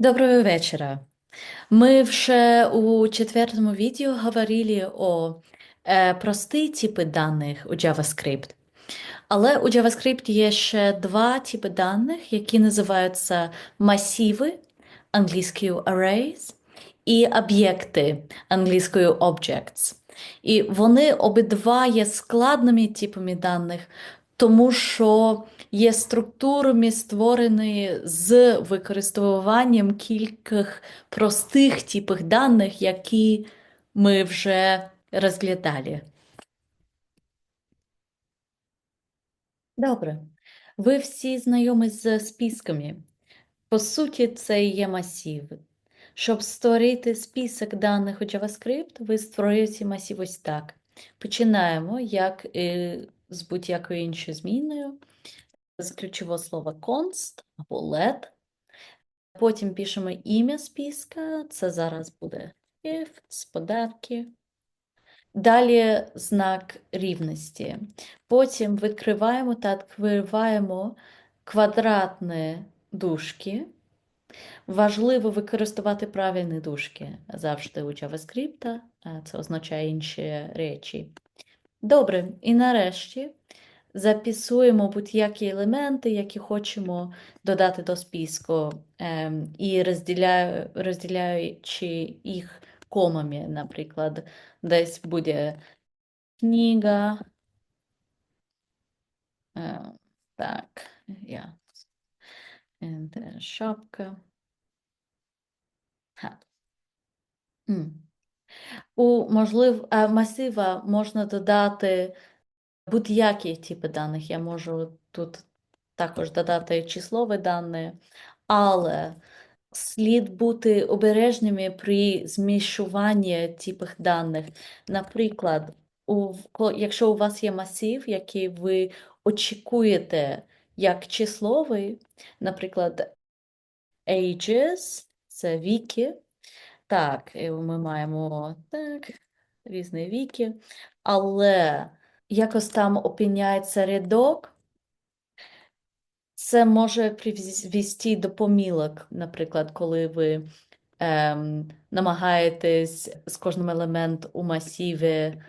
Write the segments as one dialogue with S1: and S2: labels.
S1: Доброго вечера. Мы вже у четвертому відео говорили о е, прості типи даних у JavaScript. Але у JavaScript є ще два типи даних, які називаються масиви англійською arrays і об'єкти англійською objects. І вони обидва є складними типами даних, тому що є структурами, створені з використовуванням кількох простих типів даних, які ми вже розглядали. Добре. Ви всі знайомі з списками. По суті, це є масиви. Щоб створити список даних у JavaScript, ви створюєте масив ось так. Починаємо, як і з будь-якою іншою зміною, з ключового слова const або let. Потім пишемо ім'я списка, це зараз буде if, з податки. Далі знак рівності. Потім відкриваємо та відкриваємо квадратні дужки. Важливо використовувати правильні дужки завжди у JavaScript, це означає інші речі. Добре, і нарешті записуємо будь-які елементи, які хочемо додати до списку, ем, і розділяю, розділяючи їх комами, наприклад, десь буде книга. Е, так, я. Шапка. Hat. У можлив, масива можна додати будь-які типи даних. Я можу тут також додати числові дані, але слід бути обережними при змішуванні типів даних. Наприклад, у, якщо у вас є масив, який ви очікуєте як числовий, наприклад, ages, це віки. Так, ми маємо так, різні віки, але якось там опиняється рядок, це може привести до помилок, наприклад, коли ви ем, намагаєтесь з кожним елемент у масиві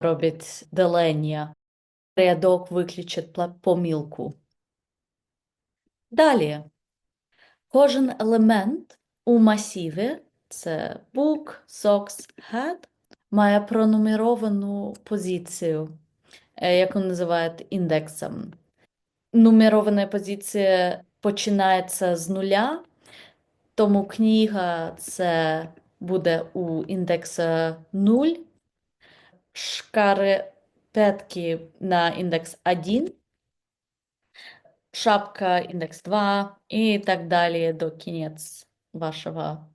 S1: робити делення, рядок виключить помилку. Далі, кожен елемент у масиві, це book, socks, hat, має пронумеровану позицію, е, яку називають індексом. Нумерована позиція починається з нуля, тому книга це буде у індекса 0, шкарпетки на індекс 1, шапка індекс 2 і так далі до кінець вашого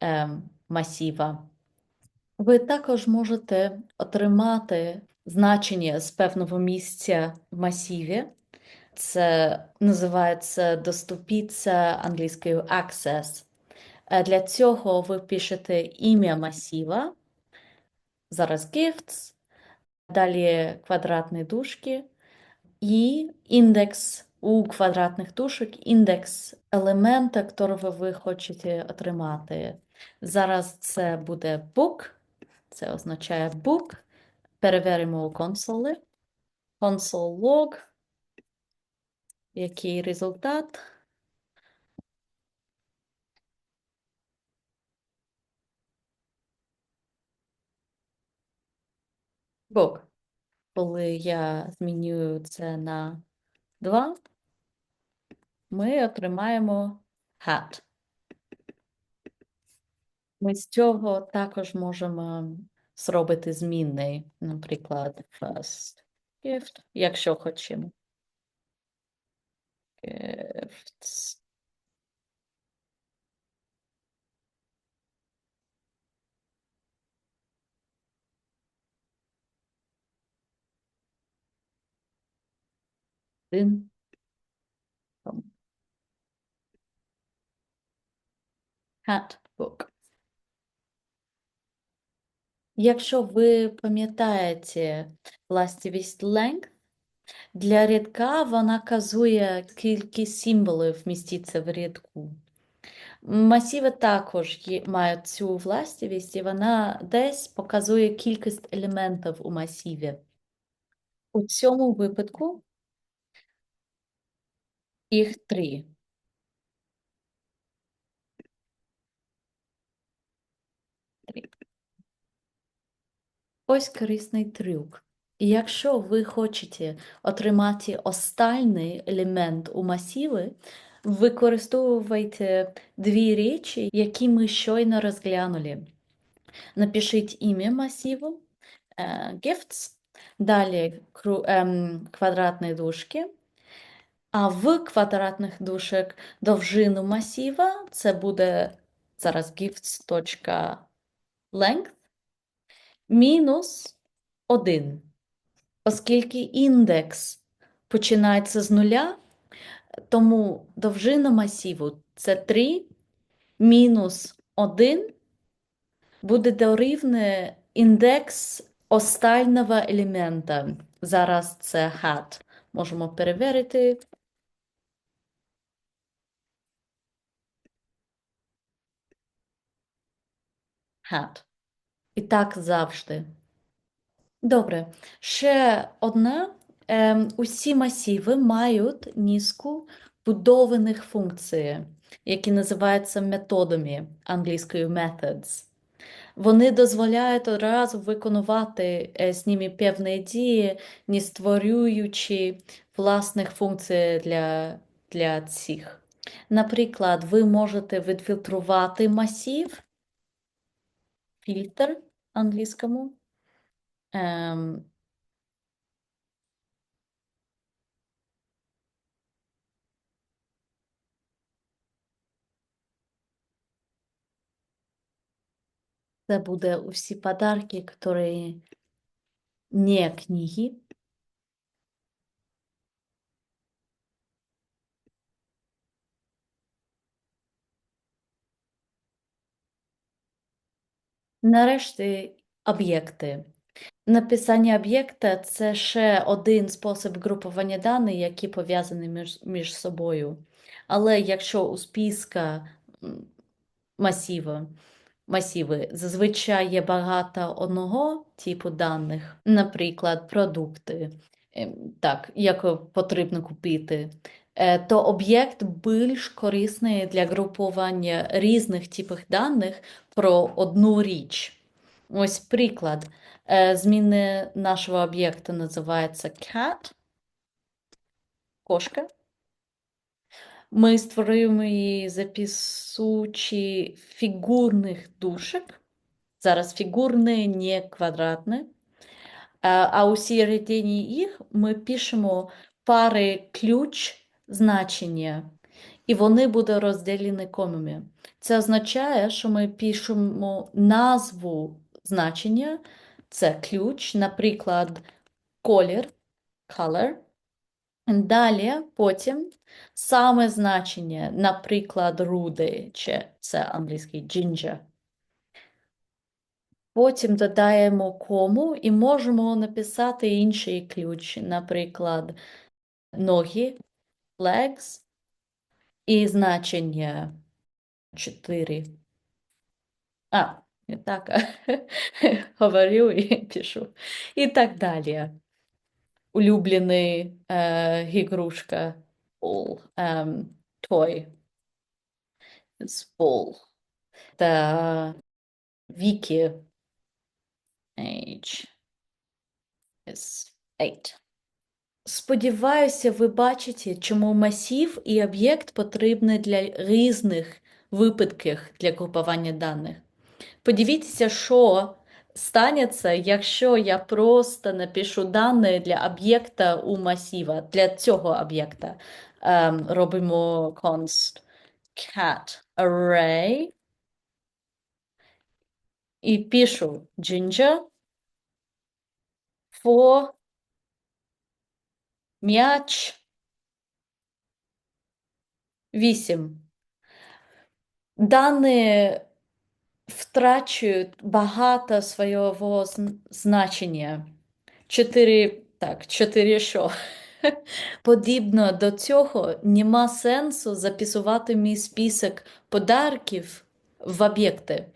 S1: ем, масива. Ви також можете отримати значення з певного місця в масиві. Це називається доступіться англійською access. Е, Для цього ви пишете ім'я масива, зараз gifts, далі квадратні дужки і індекс у квадратних дужок, індекс елемента, якого ви хочете отримати. Зараз це буде book, це означає book. Перевіримо у консоли. Console log. Який результат? Book. Коли я змінюю це на 2, ми отримаємо hat. Ми з цього також можемо зробити змінний, наприклад, first gift, якщо хочемо. Gifts. Один. Hat book. Якщо ви пам'ятаєте властивість length, для рядка вона казує, скільки символів міститься в рядку. Масиви також мають цю властивість, і вона десь показує кількість елементів у масиві. У цьому випадку їх. Три. Ось корисний трюк. І Якщо ви хочете отримати останній елемент у масиві, використовуйте дві речі, які ми щойно розглянули. Напишіть ім'я масиву, е, gifts, далі ем, квадратні дужки, а в квадратних дужок довжину масива це буде зараз gifts.length мінус 1. Оскільки індекс починається з нуля, тому довжина масиву це 3 мінус 1 буде дорівнює індекс останнього елемента. Зараз це hat. Можемо перевірити. Hat. І так завжди. Добре. Ще одне. Ем, усі масиви мають низку будованих функцій, які називаються методами англійською methods. Вони дозволяють одразу виконувати е, з ними певні дії, не створюючи власних функцій для, для цих. Наприклад, ви можете відфільтрувати масив, фільтр англійському. Ем, Це буде усі подарки, які не книги. Нарешті об'єкти. Написання об'єкта це ще один спосіб групування даних, які пов'язані між, між собою. Але якщо у списка м, масива, масиви зазвичай є багато одного типу даних, наприклад, продукти, ем, так, як потрібно купити, то об'єкт більш корисний для групування різних типів даних про одну річ. Ось приклад. Е, Зміни нашого об'єкту називається cat, кошка. Ми створюємо її записуючи фігурних дужок. Зараз фігурні, не квадратні. А, а у середині їх ми пишемо пари ключ значення, і вони будуть розділені комами. Це означає, що ми пишемо назву значення, це ключ, наприклад, колір, color. Далі потім саме значення, наприклад, руди, чи це англійський ginger. Потім додаємо кому і можемо написати інший ключ, наприклад, ноги, legs, і значення 4. А, не так говорю і пишу. І так далі. Улюблений е, ігрушка ball, ем, toy. It's ball. Та Вікі age is 8. Сподіваюся, ви бачите, чому масив і об'єкт потрібні для різних випадків для групування даних. Подивіться, що станеться, якщо я просто напишу дані для об'єкта у масива, для цього об'єкта. Ем, робимо const cat array і пишу ginger for м'яч 8. Дані втрачають багато свого значення. Чотири, так, чотири що? Подібно до цього, нема сенсу записувати мій список подарків в об'єкти.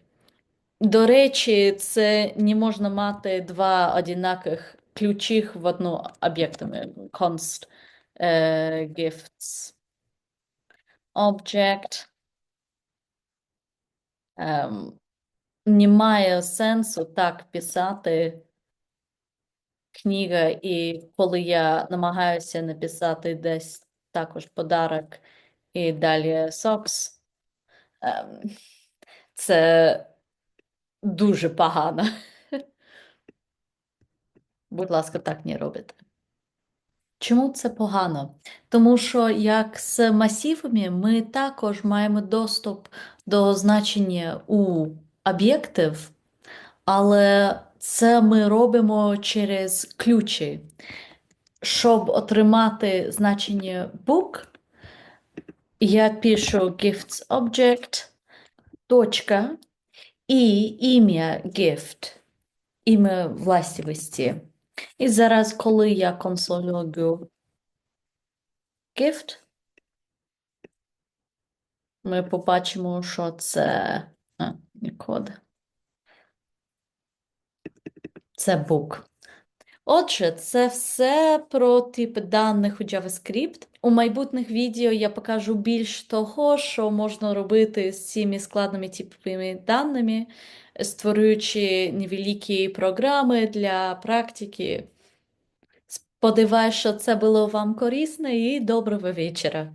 S1: До речі, це не можна мати два однакових ключів в одну об'єкту. Const е, gifts object. Ем, немає сенсу так писати книга, і коли я намагаюся написати десь також подарок і далі socks, ем, це дуже погано. Будь ласка, так не робите. Чому це погано? Тому що як з масивами ми також маємо доступ до значення у об'єктів, але це ми робимо через ключі. Щоб отримати значення book, я пишу gifts object, точка і ім'я gift, ім'я властивості. І зараз, коли я консолюю gift, ми побачимо, що це а, код. Це book. Отже, це все про тип даних у JavaScript. У майбутніх відео я покажу більш того, що можна робити з цими складними типовими даними, створюючи невеликі програми для практики. Сподіваюсь, що це було вам корисно і доброго вечора.